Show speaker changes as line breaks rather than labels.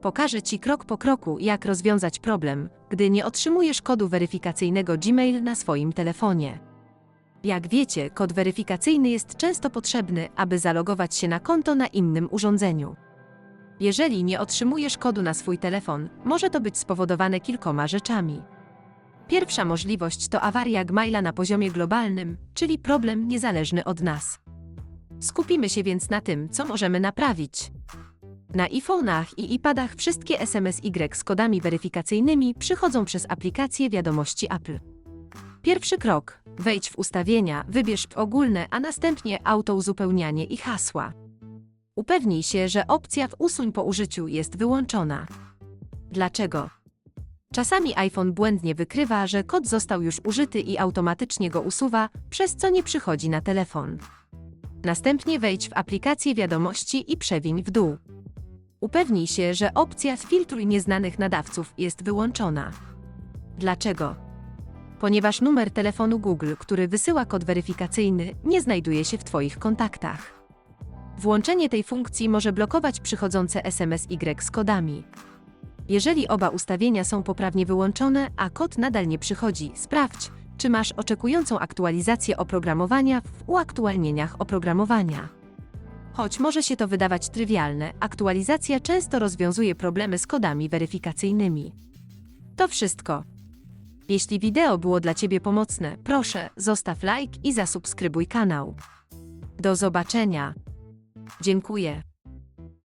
Pokażę Ci krok po kroku, jak rozwiązać problem, gdy nie otrzymujesz kodu weryfikacyjnego Gmail na swoim telefonie. Jak wiecie, kod weryfikacyjny jest często potrzebny, aby zalogować się na konto na innym urządzeniu. Jeżeli nie otrzymujesz kodu na swój telefon, może to być spowodowane kilkoma rzeczami. Pierwsza możliwość to awaria Gmaila na poziomie globalnym, czyli problem niezależny od nas. Skupimy się więc na tym, co możemy naprawić. Na iPhone'ach i iPadach wszystkie SMSY z kodami weryfikacyjnymi przychodzą przez aplikację wiadomości Apple. Pierwszy krok. Wejdź w ustawienia, wybierz ogólne, a następnie autouzupełnianie i hasła. Upewnij się, że opcja w usuń po użyciu jest wyłączona. Dlaczego? Czasami iPhone błędnie wykrywa, że kod został już użyty i automatycznie go usuwa, przez co nie przychodzi na telefon. Następnie wejdź w aplikację wiadomości i przewiń w dół. Upewnij się, że opcja filtruj nieznanych nadawców jest wyłączona. Dlaczego? Ponieważ numer telefonu Google, który wysyła kod weryfikacyjny, nie znajduje się w Twoich kontaktach. Włączenie tej funkcji może blokować przychodzące SMSY z kodami. Jeżeli oba ustawienia są poprawnie wyłączone, a kod nadal nie przychodzi, sprawdź, czy masz oczekującą aktualizację oprogramowania w uaktualnieniach oprogramowania. Choć może się to wydawać trywialne, aktualizacja często rozwiązuje problemy z kodami weryfikacyjnymi. To wszystko. Jeśli wideo było dla Ciebie pomocne, proszę zostaw like i zasubskrybuj kanał. Do zobaczenia. Dziękuję.